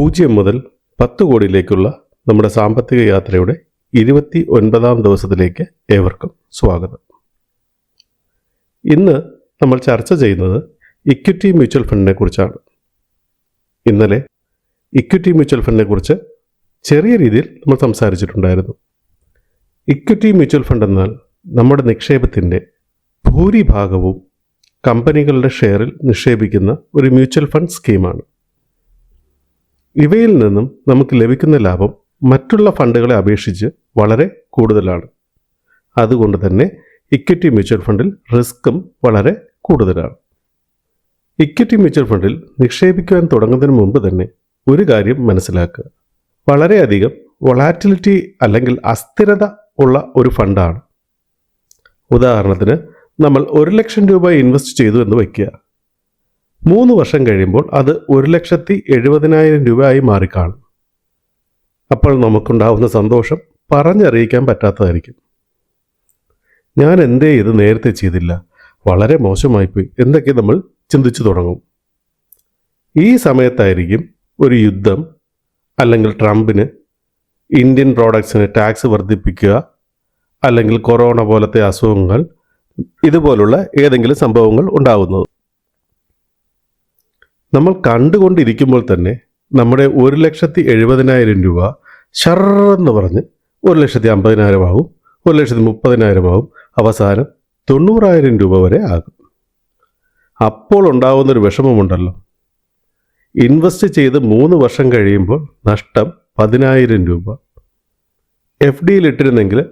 പൂജ്യം മുതൽ പത്ത് കോടിയിലേക്കുള്ള നമ്മുടെ സാമ്പത്തിക യാത്രയുടെ ഇരുപത്തി ഒൻപതാം ദിവസത്തിലേക്ക് ഏവർക്കും സ്വാഗതം. ഇന്ന് നമ്മൾ ചർച്ച ചെയ്യുന്നത് ഇക്വിറ്റി മ്യൂച്വൽ ഫണ്ടിനെ കുറിച്ചാണ്. ഇന്നലെ ഇക്വിറ്റി മ്യൂച്വൽ ഫണ്ടിനെ കുറിച്ച് ചെറിയ രീതിയിൽ നമ്മൾ സംസാരിച്ചിട്ടുണ്ടായിരുന്നു. ഇക്വിറ്റി മ്യൂച്വൽ ഫണ്ട് എന്നാൽ നമ്മുടെ നിക്ഷേപത്തിന്റെ ഭൂരിഭാഗവും കമ്പനികളുടെ ഷെയറിൽ നിക്ഷേപിക്കുന്ന ഒരു മ്യൂച്വൽ ഫണ്ട് സ്കീമാണ്. ഇവയിൽ നിന്നും നമുക്ക് ലഭിക്കുന്ന ലാഭം മറ്റുള്ള ഫണ്ടുകളെ അപേക്ഷിച്ച് വളരെ കൂടുതലാണ്. അതുകൊണ്ട് തന്നെ ഇക്വിറ്റി മ്യൂച്വൽ ഫണ്ടിൽ റിസ്ക്കും വളരെ കൂടുതലാണ്. ഇക്വിറ്റി മ്യൂച്വൽ ഫണ്ടിൽ നിക്ഷേപിക്കുവാൻ തുടങ്ങുന്നതിന് മുമ്പ് തന്നെ ഒരു കാര്യം മനസ്സിലാക്കുക. വളരെയധികം വൊളാറ്റിലിറ്റി അല്ലെങ്കിൽ അസ്ഥിരത ഉള്ള ഒരു ഫണ്ടാണ്. ഉദാഹരണത്തിന് നമ്മൾ ഒരു ലക്ഷം രൂപ ഇൻവെസ്റ്റ് ചെയ്തു എന്ന് വയ്ക്കുക. മൂന്ന് വർഷം കഴിയുമ്പോൾ അത് ഒരു ലക്ഷത്തി എഴുപതിനായിരം രൂപയായി മാറിക്കാണും. അപ്പോൾ നമുക്കുണ്ടാവുന്ന സന്തോഷം പറഞ്ഞറിയിക്കാൻ പറ്റാത്തതായിരിക്കും. ഞാൻ എന്തേ ഇത് നേരത്തെ ചെയ്തില്ല. വളരെ മോശമായിപ്പോയി. എന്തൊക്കെ നമ്മൾ ചിന്തിച്ചു തുടങ്ങും. ഈ സമയത്തായിരിക്കും ഒരു യുദ്ധം അല്ലെങ്കിൽ ട്രംപിന് ഇന്ത്യൻ പ്രോഡക്ട്സിന് ടാക്സ് വർദ്ധിപ്പിക്കുക അല്ലെങ്കിൽ കൊറോണ പോലത്തെ അസുഖങ്ങൾ ഇതുപോലുള്ള ഏതെങ്കിലും സംഭവങ്ങൾ ഉണ്ടാകുന്നത് നമ്മൾ കണ്ടുകൊണ്ടിരിക്കുമ്പോൾ തന്നെ നമ്മുടെ ഒരു ലക്ഷത്തി എഴുപതിനായിരം രൂപ ഷർന്ന് പറഞ്ഞ് ഒരു ലക്ഷത്തി അമ്പതിനായിരം ആകും ഒരു ലക്ഷത്തി മുപ്പതിനായിരം ആവും. അവസാനം തൊണ്ണൂറായിരം രൂപ വരെ ആകും. അപ്പോൾ ഉണ്ടാകുന്നൊരു വിഷമമുണ്ടല്ലോ. ഇൻവെസ്റ്റ് ചെയ്ത് മൂന്ന് വർഷം കഴിയുമ്പോൾ നഷ്ടം പതിനായിരം രൂപ. എഫ് ഡിയിൽ ഇട്ടിരുന്നെങ്കിൽ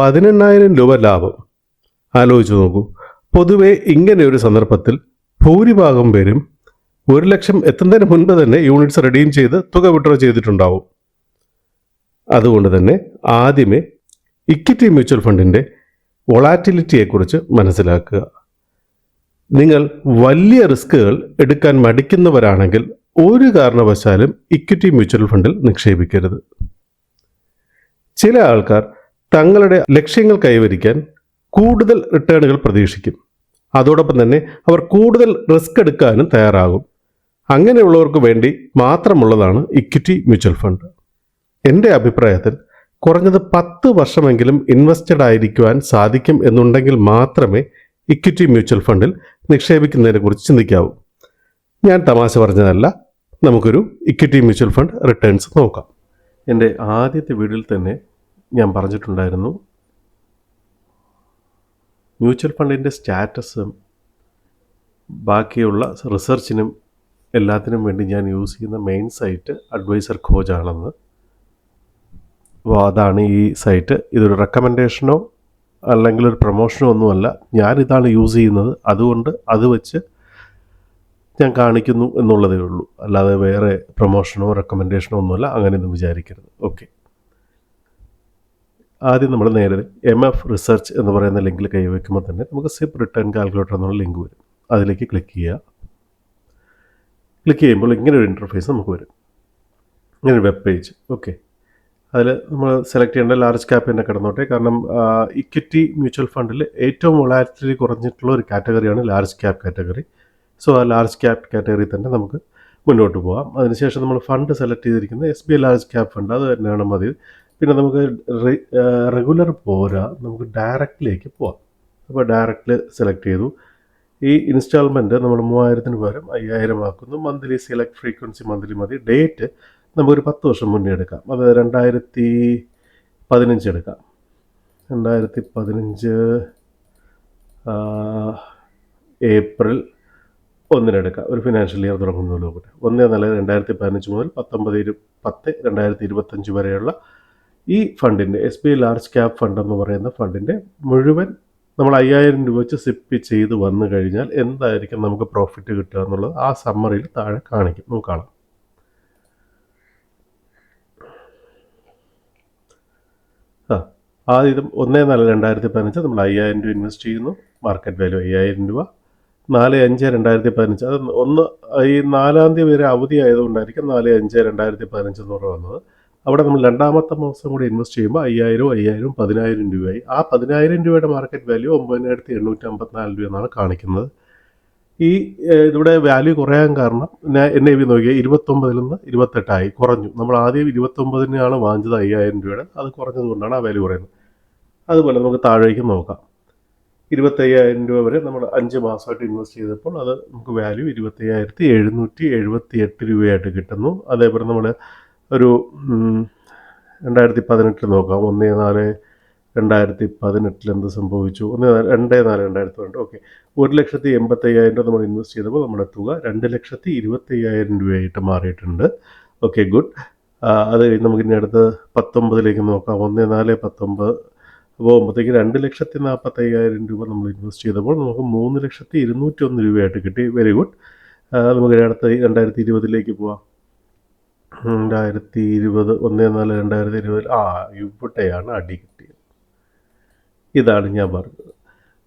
പതിനെണ്ണായിരം രൂപ ലാഭം. ആലോചിച്ച് നോക്കൂ. പൊതുവേ ഇങ്ങനെ ഒരു സന്ദർഭത്തിൽ ഭൂരിഭാഗം പേരും ഒരു ലക്ഷം എത്തുന്നതിന് മുൻപ് തന്നെ യൂണിറ്റ്സ് റെഡീം ചെയ്ത് തുക വിഡ്രോ ചെയ്തിട്ടുണ്ടാവും. അതുകൊണ്ട് തന്നെ ആദ്യമേ ഇക്വിറ്റി മ്യൂച്വൽ ഫണ്ടിന്റെ വൊളാറ്റിലിറ്റിയെക്കുറിച്ച് മനസ്സിലാക്കുക. നിങ്ങൾ വലിയ റിസ്കുകൾ എടുക്കാൻ മടിക്കുന്നവരാണെങ്കിൽ ഒരു കാരണവശാലും ഇക്വിറ്റി മ്യൂച്വൽ ഫണ്ടിൽ നിക്ഷേപിക്കരുത്. ചില ആൾക്കാർ തങ്ങളുടെ ലക്ഷ്യങ്ങൾ കൈവരിക്കാൻ കൂടുതൽ റിട്ടേണുകൾ പ്രതീക്ഷിക്കും. അതോടൊപ്പം തന്നെ അവർ കൂടുതൽ റിസ്ക് എടുക്കാനും തയ്യാറാകും. അങ്ങനെയുള്ളവർക്ക് വേണ്ടി മാത്രമുള്ളതാണ് ഇക്വിറ്റി മ്യൂച്വൽ ഫണ്ട് എന്റെ അഭിപ്രായത്തിൽ കുറഞ്ഞത് പത്ത് വർഷമെങ്കിലും ഇൻവെസ്റ്റഡ് ആയിരിക്കുവാൻ സാധിക്കും എന്നുണ്ടെങ്കിൽ മാത്രമേ ഇക്വിറ്റി മ്യൂച്വൽ ഫണ്ടിൽ നിക്ഷേപിക്കുന്നതിനെ കുറിച്ച് ചിന്തിക്കാവൂ. ഞാൻ തമാശ പറഞ്ഞതല്ല. നമുക്കൊരു ഇക്വിറ്റി മ്യൂച്വൽ ഫണ്ട് റിട്ടേൺസ് നോക്കാം. എന്റെ ആദ്യത്തെ വീഡിയോയിൽ തന്നെ ഞാൻ പറഞ്ഞിട്ടുണ്ടായിരുന്നു മ്യൂച്വൽ ഫണ്ടിന്റെ സ്റ്റാറ്റസും ബാക്കിയുള്ള റിസർച്ചിനും എല്ലാത്തിനും വേണ്ടി ഞാൻ യൂസ് ചെയ്യുന്ന മെയിൻ സൈറ്റ് അഡ്വൈസർ കോച്ച് ആണെന്ന്. അപ്പോൾ അതാണ് ഈ സൈറ്റ് ഇതൊരു റെക്കമെൻഡേഷനോ അല്ലെങ്കിൽ ഒരു പ്രൊമോഷനോ ഒന്നുമല്ല ഞാനിതാണ് യൂസ് ചെയ്യുന്നത്. അതുകൊണ്ട് അത് വെച്ച് ഞാൻ കാണിക്കുന്നു എന്നുള്ളതേ ഉള്ളൂ. അല്ലാതെ വേറെ പ്രൊമോഷനോ റെക്കമെൻഡേഷനോ ഒന്നുമല്ല. അങ്ങനെയൊന്നും വിചാരിക്കരുത്. ഓക്കെ ആദ്യം നമ്മൾ നേരെ എം എഫ് റിസർച്ച് എന്ന് പറയുന്ന ലിങ്കിൽ കൈവയ്ക്കുമ്പോൾ തന്നെ നമുക്ക് സിപ്പ് റിട്ടേൺ കാൽക്കുലേറ്റർ എന്നുള്ള ലിങ്ക് വരും. അതിലേക്ക് ക്ലിക്ക് ചെയ്യുക. ക്ലിക്ക് ചെയ്യുമ്പോൾ ഇങ്ങനെ ഒരു ഇന്റർഫേസ് നമുക്ക് വരും. ഇങ്ങനെ ഒരു വെബ് പേജ് ഓക്കെ അതിൽ നമ്മൾ സെലക്ട് ചെയ്യേണ്ട ലാർജ് ക്യാപ്പ് തന്നെ കിടന്നോട്ടെ. കാരണം ഇക്വിറ്റി മ്യൂച്വൽ ഫണ്ടിൽ ഏറ്റവും വൊളാറ്റിലിറ്റി കുറഞ്ഞിട്ടുള്ള ഒരു കാറ്റഗറിയാണ് ലാർജ് ക്യാപ്പ് കാറ്റഗറി സോ ആ ലാർജ് ക്യാപ്പ് കാറ്റഗറി തന്നെ നമുക്ക് മുന്നോട്ട് പോകാം അതിനുശേഷം നമ്മൾ ഫണ്ട് സെലക്ട് ചെയ്തിരിക്കുന്നത് S B large cap fund അത് തന്നെയാണ് മതി. പിന്നെ നമുക്ക് റെഗുലർ പോരാ. നമുക്ക് ഡയറക്റ്റിലേക്ക് പോവാം. അപ്പോൾ ഡയറക്റ്റിൽ സെലക്ട് ചെയ്തു. ഈ ഇൻസ്റ്റാൾമെന്റ് നമ്മൾ മൂവായിരത്തിന് പകരം അയ്യായിരം ആക്കുന്നു. മന്ത്ലി സെലക്ട് ഫ്രീക്വൻസി മന്ത്ലി മതി. ഡേറ്റ് നമുക്കൊരു പത്ത് വർഷം മുന്നേ എടുക്കാം. അത് രണ്ടായിരത്തി പതിനഞ്ച് എടുക്കാം. രണ്ടായിരത്തി പതിനഞ്ച് ഏപ്രിൽ ഒന്നിനെടുക്കാം ഒരു ഫിനാൻഷ്യൽ ഇയർ തുടങ്ങുന്നതിന് കൂടെ. ഒന്നേ നാല് രണ്ടായിരത്തി പതിനഞ്ച് മുതൽ പത്തൊമ്പത് ഇരു പത്ത് രണ്ടായിരത്തി ഇരുപത്തഞ്ച് വരെയുള്ള ഈ ഫണ്ടിന്റെ S B I large cap fund എന്ന് പറയുന്ന ഫണ്ടിന്റെ മുഴുവൻ നമ്മൾ അയ്യായിരം രൂപ വെച്ച് സിപ്പ് ചെയ്ത് വന്നു കഴിഞ്ഞാൽ എന്തായിരിക്കും നമുക്ക് പ്രോഫിറ്റ് കിട്ടുക എന്നുള്ളത് ആ സമ്മറിയിൽ താഴെ കാണിക്കും. നമുക്ക് കാണാം. ആ ആദ്യം ഒന്നേ നാല് രണ്ടായിരത്തി പതിനഞ്ച് നമ്മൾ അയ്യായിരം രൂപ ഇൻവെസ്റ്റ് ചെയ്യുന്നു. മാർക്കറ്റ് വാല്യൂ അയ്യായിരം രൂപ. നാല് അഞ്ച് രണ്ടായിരത്തി പതിനഞ്ച്. അത് ഒന്ന് ഈ നാലാം തീയതി വരെ അവധി ആയതുകൊണ്ടായിരിക്കും നാല് അഞ്ച് രണ്ടായിരത്തി പതിനഞ്ച് എന്ന് പറഞ്ഞ് വന്നത്. അവിടെ നമ്മൾ രണ്ടാമത്തെ മാസം കൂടി ഇൻവെസ്റ്റ് ചെയ്യുമ്പോൾ അയ്യായിരം അയ്യായിരം പതിനായിരം രൂപയായി. ആ പതിനായിരം രൂപയുടെ മാർക്കറ്റ് വാല്യൂ ഒമ്പതിനായിരത്തി എണ്ണൂറ്റി അമ്പത്തിനാല് രൂപ എന്നാണ് കാണിക്കുന്നത്. ഈ ഇവിടെ വാല്യൂ കുറയാൻ കാരണം ഞാൻ ഐ വി നോക്കിയാൽ ഇരുപത്തൊമ്പതിൽ നിന്ന് ഇരുപത്തെട്ടായി കുറഞ്ഞു. നമ്മൾ ആദ്യം ഇരുപത്തൊമ്പതിനാണ് വാങ്ങിച്ചത് അയ്യായിരം രൂപയുടെ. അത് കുറഞ്ഞതുകൊണ്ടാണ് ആ വാല്യൂ കുറയുന്നത്. അതുപോലെ നമുക്ക് താഴേക്ക് നോക്കാം. ഇരുപത്തയ്യായിരം രൂപ വരെ നമ്മൾ അഞ്ച് മാസമായിട്ട് ഇൻവെസ്റ്റ് ചെയ്തപ്പോൾ അത് നമുക്ക് വാല്യൂ ഇരുപത്തയ്യായിരത്തി എഴുന്നൂറ്റി എഴുപത്തി എട്ട് രൂപയായിട്ട് കിട്ടുന്നു. അതേപോലെ നമ്മൾ ഒരു രണ്ടായിരത്തി പതിനെട്ടിൽ നോക്കാം. ഒന്ന് നാല് രണ്ടായിരത്തി പതിനെട്ടിൽ എന്ത് സംഭവിച്ചു? ഒന്ന് നാല് രണ്ട് നാല് രണ്ടായിരത്തി പതിനെട്ട് ഓക്കെ ഒരു ലക്ഷത്തി എൺപത്തയ്യായിരം രൂപ നമ്മൾ ഇൻവെസ്റ്റ് ചെയ്തപ്പോൾ നമ്മുടെ തുക രണ്ട് ലക്ഷത്തി ഇരുപത്തയ്യായിരം രൂപയായിട്ട് മാറിയിട്ടുണ്ട്. ഓക്കെ ഗുഡ് അത് കഴിഞ്ഞ് നമുക്ക് ഇനി അടുത്ത് പത്തൊമ്പതിലേക്ക് നോക്കാം. ഒന്ന് നാല് പത്തൊമ്പത് പോകുമ്പോഴത്തേക്ക് രണ്ട് ലക്ഷത്തി നാൽപ്പത്തയ്യായിരം രൂപ നമ്മൾ ഇൻവെസ്റ്റ് ചെയ്തപ്പോൾ നമുക്ക് മൂന്ന് ലക്ഷത്തി ഇരുന്നൂറ്റി ഒന്ന് രൂപയായിട്ട് കിട്ടി. വെരി ഗുഡ് നമുക്ക് അടുത്ത രണ്ടായിരത്തി ഇരുപതിലേക്ക് പോവാം. രണ്ടായിരത്തി ഇരുപത് ഒന്ന് നാല് രണ്ടായിരത്തി ഇരുപതിൽ ആ ഇവിടെയാണ് അടി കിട്ടിയത് ഇതാണ് ഞാൻ പറഞ്ഞത്.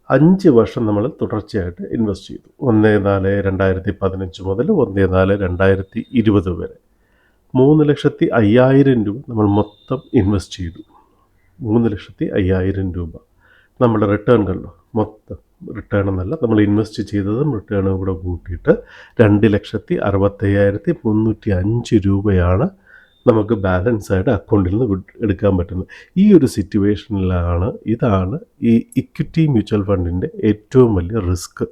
അഞ്ച് വർഷം നമ്മൾ തുടർച്ചയായിട്ട് ഇൻവെസ്റ്റ് ചെയ്തു. ഒന്ന് നാല് രണ്ടായിരത്തി പതിനഞ്ച് മുതൽ ഒന്ന് നാല് രണ്ടായിരത്തി ഇരുപത് വരെ. മൂന്ന് ലക്ഷത്തി അയ്യായിരം രൂപ നമ്മൾ മൊത്തം ഇൻവെസ്റ്റ് ചെയ്തു. മൂന്ന് ലക്ഷത്തി അയ്യായിരം രൂപ. നമ്മുടെ റിട്ടേൺ കണ്ടു? മൊത്തം. റിട്ടേൺ എന്നല്ല. നമ്മൾ ഇൻവെസ്റ്റ് ചെയ്തതും റിട്ടേണും കൂടെ കൂട്ടിയിട്ട് രണ്ട് ലക്ഷത്തി അറുപത്തയ്യായിരത്തി മുന്നൂറ്റി അഞ്ച് രൂപയാണ് നമുക്ക് ബാലൻസ് ആയിട്ട് അക്കൗണ്ടിൽ നിന്ന് എടുക്കാൻ പറ്റുന്നത്. ഈ ഒരു സിറ്റുവേഷനിലാണ് ഇതാണ് ഈ ഇക്വിറ്റി മ്യൂച്വൽ ഫണ്ടിന്റെ ഏറ്റവും വലിയ റിസ്ക്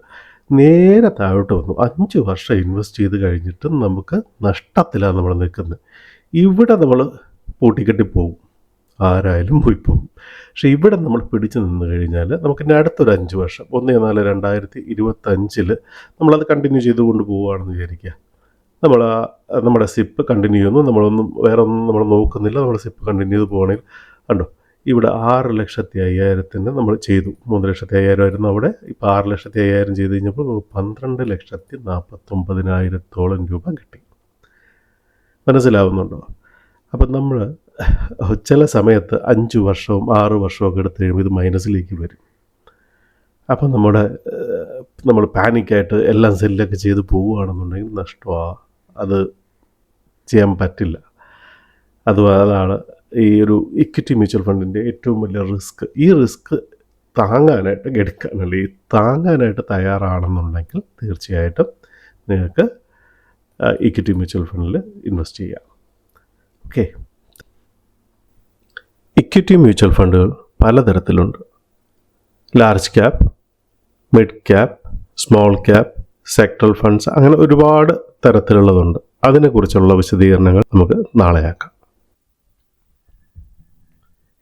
നേരെ താഴോട്ട് വന്നു. അഞ്ച് വർഷം ഇൻവെസ്റ്റ് ചെയ്ത് കഴിഞ്ഞിട്ടും നമുക്ക് നഷ്ടത്തിലാണ് നമ്മൾ നിൽക്കുന്നത്. ഇവിടെ നമ്മൾ പൂട്ടിക്കെട്ടി പോകും ആരായാലും പോയി പോകും പക്ഷേ ഇവിടെ നമ്മൾ പിടിച്ചു നിന്ന് കഴിഞ്ഞാൽ നമുക്ക് ഇനി അടുത്തൊരു അഞ്ച് വർഷം ഒന്ന് നാല് രണ്ടായിരത്തി ഇരുപത്തഞ്ചിൽ നമ്മളത് കണ്ടിന്യൂ ചെയ്തുകൊണ്ട് പോവുകയാണെന്ന് വിചാരിക്കുക. നമ്മൾ നമ്മുടെ സിപ്പ് കണ്ടിന്യൂ ചെയ്യുന്നു നമ്മളൊന്നും വേറെ ഒന്നും നമ്മൾ നോക്കുന്നില്ല നമ്മുടെ സിപ്പ് കണ്ടിന്യൂ ചെയ്ത് പോകണമെങ്കിൽ കണ്ടോ ഇവിടെ ആറ് ലക്ഷത്തി അയ്യായിരത്തിന് നമ്മൾ ചെയ്തു. മൂന്ന് ലക്ഷത്തി അയ്യായിരം ആയിരുന്നു അവിടെ ഇപ്പോൾ ആറ് ലക്ഷത്തി അയ്യായിരം ചെയ്ത് കഴിഞ്ഞപ്പോൾ പന്ത്രണ്ട് ലക്ഷത്തി നാൽപ്പത്തൊമ്പതിനായിരത്തോളം രൂപ കിട്ടി. മനസ്സിലാവുന്നുണ്ടോ? അപ്പം നമ്മൾ ചില സമയത്ത് അഞ്ച് വർഷവും ആറ് വർഷവും ഒക്കെ എടുത്ത് കഴിയുമ്പോൾ ഇത് മൈനസിലേക്ക് വരും. അപ്പം നമ്മുടെ നമ്മൾ പാനിക്കായിട്ട് എല്ലാം സെല്ലൊക്കെ ചെയ്ത് പോവുകയാണെന്നുണ്ടെങ്കിൽ നഷ്ടമാണ് അത് ചെയ്യാൻ പറ്റില്ല. അത് അതാണ് ഈ ഒരു ഇക്വിറ്റി മ്യൂച്വൽ ഫണ്ടിന്റെ ഏറ്റവും വലിയ റിസ്ക് ഈ റിസ്ക് താങ്ങാനായിട്ട് എടുക്കാനല്ല ഈ താങ്ങാനായിട്ട് തയ്യാറാണെന്നുണ്ടെങ്കിൽ തീർച്ചയായിട്ടും നിങ്ങൾക്ക് ഇക്വിറ്റി മ്യൂച്വൽ ഫണ്ടിൽ ഇൻവെസ്റ്റ് ചെയ്യാം. ഓക്കെ ഇക്വിറ്റി മ്യൂച്വൽ ഫണ്ടുകൾ പലതരത്തിലുണ്ട്. Large cap mid cap small cap sectoral funds അങ്ങനെ ഒരുപാട് തരത്തിലുള്ളതുണ്ട്. അതിനെക്കുറിച്ചുള്ള വിശദീകരണങ്ങൾ നമുക്ക് നാളെയാക്കാം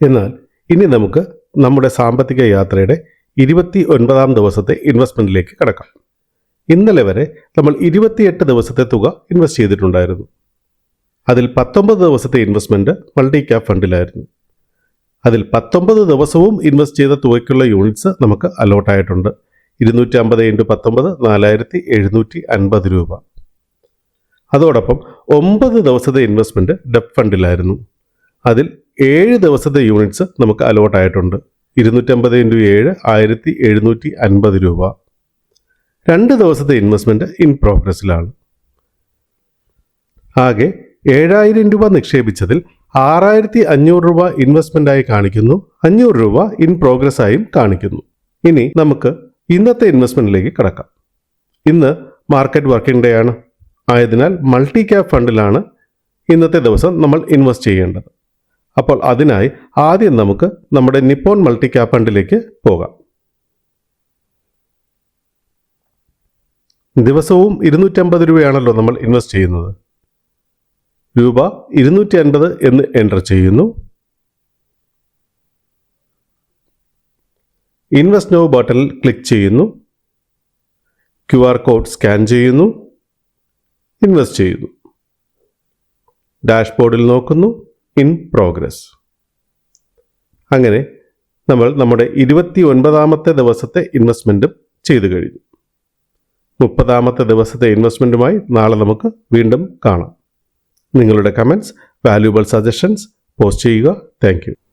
എന്നാൽ ഇനി നമുക്ക് നമ്മുടെ സാമ്പത്തിക യാത്രയുടെ ഇരുപത്തി ഒൻപതാം ദിവസത്തെ ഇൻവെസ്റ്റ്മെന്റിലേക്ക് കടക്കാം. ഇന്നലെ വരെ നമ്മൾ ഇരുപത്തിയെട്ട് ദിവസത്തെ തുക ഇൻവെസ്റ്റ് ചെയ്തിട്ടുണ്ടായിരുന്നു. അതിൽ പത്തൊമ്പത് ദിവസത്തെ ഇൻവെസ്റ്റ്മെന്റ് മൾട്ടി ക്യാപ് ഫണ്ടിലായിരുന്നു. അതിൽ പത്തൊമ്പത് ദിവസവും ഇൻവെസ്റ്റ് ചെയ്ത തുകയ്ക്കുള്ള യൂണിറ്റ്സ് നമുക്ക് അലോട്ടായിട്ടുണ്ട് ഇരുന്നൂറ്റി അമ്പത് ഇന്റു പത്തൊമ്പത് നാലായിരത്തി എഴുന്നൂറ്റി അൻപത് രൂപ. അതോടൊപ്പം ഒമ്പത് ദിവസത്തെ ഇൻവെസ്റ്റ്മെന്റ് ഡെപ് ഫണ്ടിലായിരുന്നു അതിൽ ഏഴ് ദിവസത്തെ യൂണിറ്റ്സ് നമുക്ക് അലോട്ടായിട്ടുണ്ട് ഇരുന്നൂറ്റമ്പത് ഇന്റു ഏഴ് ആയിരത്തി എഴുന്നൂറ്റി അൻപത് രൂപ. രണ്ട് ദിവസത്തെ ഇൻവെസ്റ്റ്മെന്റ് ഇൻ പ്രോഗ്രസ്സിലാണ് ആകെ ഏഴായിരം രൂപ നിക്ഷേപിച്ചതിൽ ആറായിരത്തി അഞ്ഞൂറ് രൂപ ഇൻവെസ്റ്റ്മെന്റ് ആയി കാണിക്കുന്നു. അഞ്ഞൂറ് രൂപ ഇൻ പ്രോഗ്രസ് ആയും കാണിക്കുന്നു. ഇനി നമുക്ക് ഇന്നത്തെ ഇൻവെസ്റ്റ്മെന്റിലേക്ക് കിടക്കാം. ഇന്ന് മാർക്കറ്റ് വർക്കിംഗ് ഡേ ആണ്. ആയതിനാൽ മൾട്ടി ക്യാപ് ഫണ്ടിലാണ് ഇന്നത്തെ ദിവസം നമ്മൾ ഇൻവെസ്റ്റ് ചെയ്യേണ്ടത്. അപ്പോൾ അതിനായി ആദ്യം നമുക്ക് നമ്മുടെ നിപ്പോൺ മൾട്ടി ക്യാപ് ഫണ്ടിലേക്ക് പോകാം. ദിവസവും ഇരുന്നൂറ്റമ്പത് രൂപയാണല്ലോ നമ്മൾ ഇൻവെസ്റ്റ് ചെയ്യുന്നത്. രൂപ ഇരുന്നൂറ്റി അൻപത് എന്ന് എന്റർ ചെയ്യുന്നു. ഇൻവെസ്റ്റ് നോ ബട്ടണിൽ ക്ലിക്ക് ചെയ്യുന്നു. ക്യു ആർ കോഡ് സ്കാൻ ചെയ്യുന്നു. ഇൻവെസ്റ്റ് ചെയ്യുന്നു. ഡാഷ്ബോർഡിൽ നോക്കുന്നു. ഇൻ പ്രോഗ്രസ് അങ്ങനെ നമ്മൾ നമ്മുടെ ഇരുപത്തി ഒൻപതാമത്തെ ദിവസത്തെ ഇൻവെസ്റ്റ്മെന്റും ചെയ്തു കഴിഞ്ഞു. മുപ്പതാമത്തെ ദിവസത്തെ ഇൻവെസ്റ്റ്മെന്റുമായി നാളെ നമുക്ക് വീണ്ടും കാണാം. നിങ്ങളുടെ കമന്റ്സ് വാല്യൂബിൾ സജഷൻസ് പോസ്റ്റ് ചെയ്യുക. താങ്ക്